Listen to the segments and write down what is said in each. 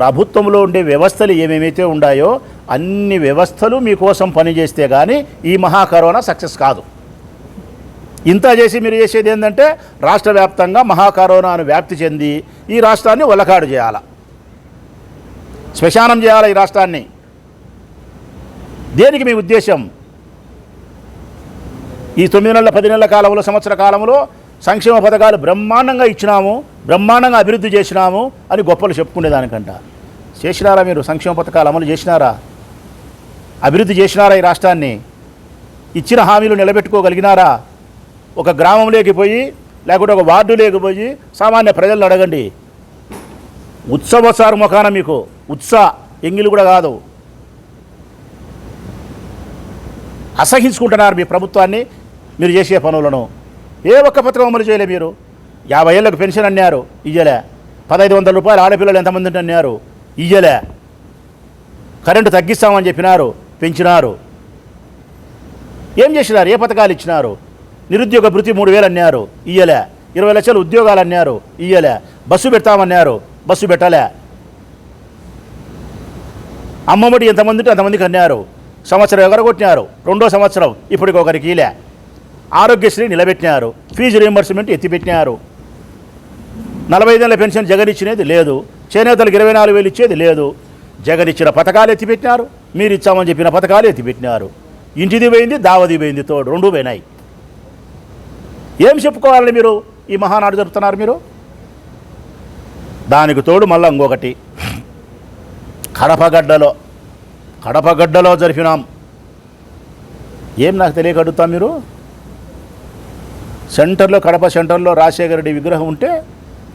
ప్రభుత్వంలో ఉండే వ్యవస్థలు ఏమేమైతే ఉన్నాయో అన్ని వ్యవస్థలు మీకోసం పనిచేస్తే కానీ ఈ మహా కరోనా సక్సెస్ కాదు. ఇంత చేసి మీరు చేసేది ఏంటంటే రాష్ట్ర వ్యాప్తంగా మహా కరోనాను వ్యాప్తి చెంది ఈ రాష్ట్రాన్ని ఒలకాడు చేయాల. శ్మశానం చేయాలి ఈ రాష్ట్రాన్ని. దేనికి మీ ఉద్దేశం ఈ తొమ్మిది నెలల పది నెలల కాలంలో సంవత్సర కాలంలో సంక్షేమ పథకాలు బ్రహ్మాండంగా ఇచ్చినాము బ్రహ్మాండంగా అభివృద్ధి చేసినాము అని గొప్పలు చెప్పుకునేదానికంట. చేసినారా మీరు? సంక్షేమ పథకాలు అమలు చేసినారా? అభివృద్ధి చేసినారా ఈ రాష్ట్రాన్ని? ఇచ్చిన హామీలు నిలబెట్టుకోగలిగినారా? ఒక గ్రామంలోకి పోయి లేకుంటే ఒక వార్డు లేకపోయి సామాన్య ప్రజలను అడగండి. ఉత్సవసారు ముఖాన మీకు ఉత్సాహ ఎంగిలు కూడా కాదు. అసహించుకుంటున్నారు మీ ప్రభుత్వాన్ని మీరు చేసే పనులను. ఏ ఒక్క పథకం అమలు చేయలే మీరు? యాభై ఏళ్ళకు పెన్షన్ అన్నారు ఇయ్యలే. పదహైదు వందల రూపాయలు ఆడపిల్లలు ఎంతమంది అన్నారు ఇయ్యలే. కరెంటు తగ్గిస్తామని చెప్పినారు పెంచినారు. ఏం చేసినారు? ఏ పథకాలు ఇచ్చినారు? నిరుద్యోగ భృతి మూడు వేలు అన్నారు ఇయ్యలే. ఇరవై లక్షలు ఉద్యోగాలు అన్నారు ఇయ్యలే. బస్సు పెడతామన్నారు బస్సు పెట్టలే. అమ్మఒడి ఎంతమంది ఉంటే అంతమందికి అన్నారు. సంవత్సరం ఎగరగొట్టినారు రెండో సంవత్సరం ఇప్పటికి ఒకరికి ఇలే ఆరోగ్యశ్రీ నిలబెట్టినారు. ఫీజు రియంబర్స్మెంట్ ఎత్తిపెట్టినారు. నలభై ఐదేళ్ళ పెన్షన్ జగన్ ఇచ్చినది లేదు. చేనేతలకు ఇరవై నాలుగు వేలు ఇచ్చేది లేదు. జగన్ ఇచ్చిన పథకాలు ఎత్తిపెట్టినారు. మీరు ఇచ్చామని చెప్పిన పథకాలు ఎత్తిపెట్టినారు. ఇంటిది పోయింది దావది పోయింది తోడు రెండు పోయినాయి. ఏం చెప్పుకోవాలని మీరు? ఈ మహానాడు జరుపుతున్నారు మీరు? దానికి తోడు మళ్ళీ ఇంకొకటి. కడపగడ్డలో కడపగడ్డలో జరిపినాం. ఏం నాకు తెలియక అడుగుతాం మీరు? సెంటర్లో కడప సెంటర్లో రాజశేఖర రెడ్డి విగ్రహం ఉంటే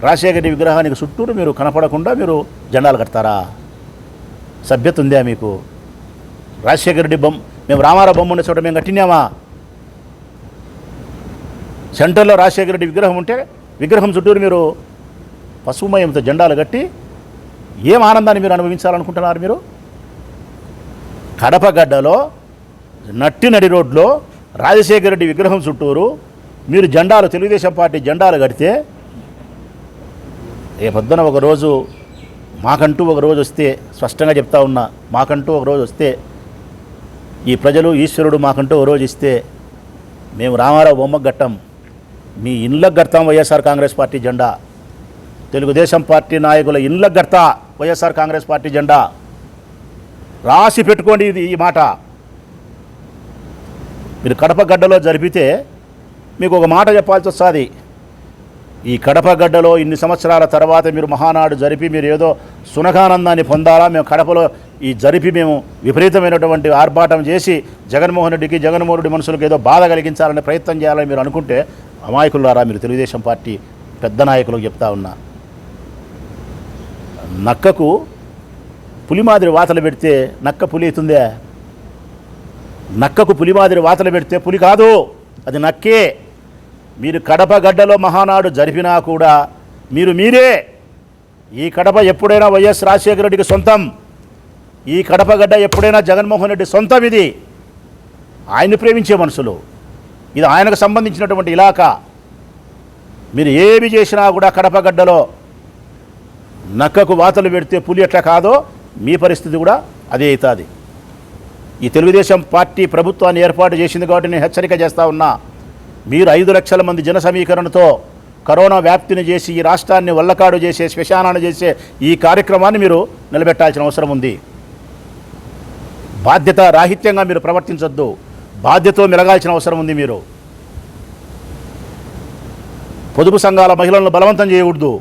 రాజశేఖర రెడ్డి విగ్రహానికి చుట్టూరు మీరు కనపడకుండా మీరు జెండాలు కడతారా? సభ్యత ఉందా మీకు? రాజశేఖర రెడ్డి బొమ్మ మేము రామారావు బొమ్మ ఉన్న చోట మేము కట్టినామా? సెంటర్లో రాజశేఖర రెడ్డి విగ్రహం ఉంటే విగ్రహం చుట్టూరు మీరు పశుమయంతో జెండాలు కట్టి ఏం ఆనందాన్ని మీరు అనుభవించాలనుకుంటున్నారు మీరు? కడపగడ్డలో నట్టి నడి రోడ్లో రాజశేఖర రెడ్డి విగ్రహం చుట్టూరు మీరు జెండాలు తెలుగుదేశం పార్టీ జెండాలు కడితే రేపొద్దున ఒక రోజు మాకంటూ ఒక రోజు వస్తే స్పష్టంగా చెప్తా ఉన్నా మాకంటూ ఒక రోజు వస్తే ఈ ప్రజలు ఈశ్వరుడు మాకంటూ ఒక రోజు ఇస్తే మేము రామారావు బొమ్మకు గట్టం మీ ఇండ్లకు గడతాం వైఎస్ఆర్ కాంగ్రెస్ పార్టీ జెండా. తెలుగుదేశం పార్టీ నాయకుల ఇండ్లకు గడతా వైఎస్ఆర్ కాంగ్రెస్ పార్టీ జెండా. రాసి పెట్టుకోండి ఇది ఈ మాట. మీరు కడప గడ్డలో జరిపితే మీకు ఒక మాట చెప్పాల్సి వస్తుంది. ఈ కడప గడ్డలో ఇన్ని సంవత్సరాల తర్వాత మీరు మహానాడు జరిపి మీరు ఏదో సునకానందాన్ని పొందాలా? మేము కడపలో ఈ జరిపి మేము విపరీతమైనటువంటి ఆర్భాటం చేసి జగన్మోహన్ రెడ్డికి జగన్మోహన్ రెడ్డి మనుషులకు ఏదో బాధ కలిగించాలనే ప్రయత్నం చేయాలని మీరు అనుకుంటే అమాయకులారా మీరు తెలుగుదేశం పార్టీ పెద్ద నాయకులకు చెప్తా ఉన్నా. నక్కకు పులి మాదిరి వాతలు పెడితే నక్క పులి అవుతుందే నక్కకు పులి మాదిరి వాతలు పెడితే పులి కాదు. అది నక్కే. మీరు కడప గడ్డలో మహానాడు జరిపినా కూడా మీరు మీరే. ఈ కడప ఎప్పుడైనా వైఎస్ రాజశేఖర రెడ్డికి సొంతం. ఈ కడప గడ్డ ఎప్పుడైనా జగన్మోహన్ రెడ్డి సొంతం ఇది. ఆయన్ని ప్రేమించే మనుషులు ఇది ఆయనకు సంబంధించినటువంటి ఇలాకా. మీరు ఏమి చేసినా కూడా కడప గడ్డలో నక్కకు వాతలు పెడితే పులి ఎట్లా కాదో మీ పరిస్థితి కూడా అదే అవుతుంది. ఈ తెలుగుదేశం పార్టీ ప్రభుత్వాన్ని ఏర్పాటు చేసింది కాబట్టి నేను హెచ్చరిక చేస్తూ ఉన్నా. మీరు ఐదు లక్షల మంది జన సమీకరణతో కరోనా వ్యాప్తిని చేసి ఈ రాష్ట్రాన్ని వల్లకాడు చేసే శ్మశానాన్ని చేసే ఈ కార్యక్రమాన్ని మీరు నిలబెట్టాల్సిన అవసరం ఉంది. బాధ్యత రాహిత్యంగా మీరు ప్రవర్తించొద్దు. బాధ్యతతో మెలగాల్సిన అవసరం ఉంది మీరు. పొదుపు సంఘాల మహిళలను బలవంతం చేయకూడదు.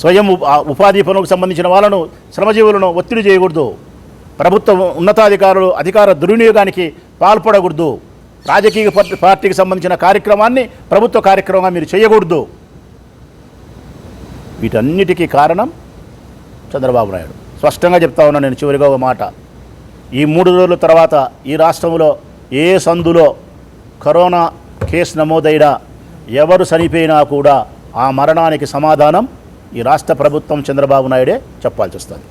స్వయం ఉపాధి పనులకు సంబంధించిన వాళ్ళను శ్రమజీవులను ఒత్తిడి చేయకూడదు. ప్రభుత్వ ఉన్నతాధికారులు అధికార దుర్వినియోగానికి పాల్పడకూడదు. రాజకీయ పార్టీ- పార్టీకి సంబంధించిన కార్యక్రమాన్ని ప్రభుత్వ కార్యక్రమంగా మీరు చేయకూడదు. వీటన్నిటికీ కారణం చంద్రబాబు నాయుడు. స్పష్టంగా చెప్తా ఉన్నా నేను చివరిగా ఒక మాట. ఈ మూడు రోజుల తర్వాత ఈ రాష్ట్రంలో ఏ సందులో కరోనా కేసు నమోదైనా ఎవరు చనిపోయినా కూడా ఆ మరణానికి సమాధానం ఈ రాష్ట్ర ప్రభుత్వం చంద్రబాబు నాయుడే చెప్పాల్సి వస్తుంది.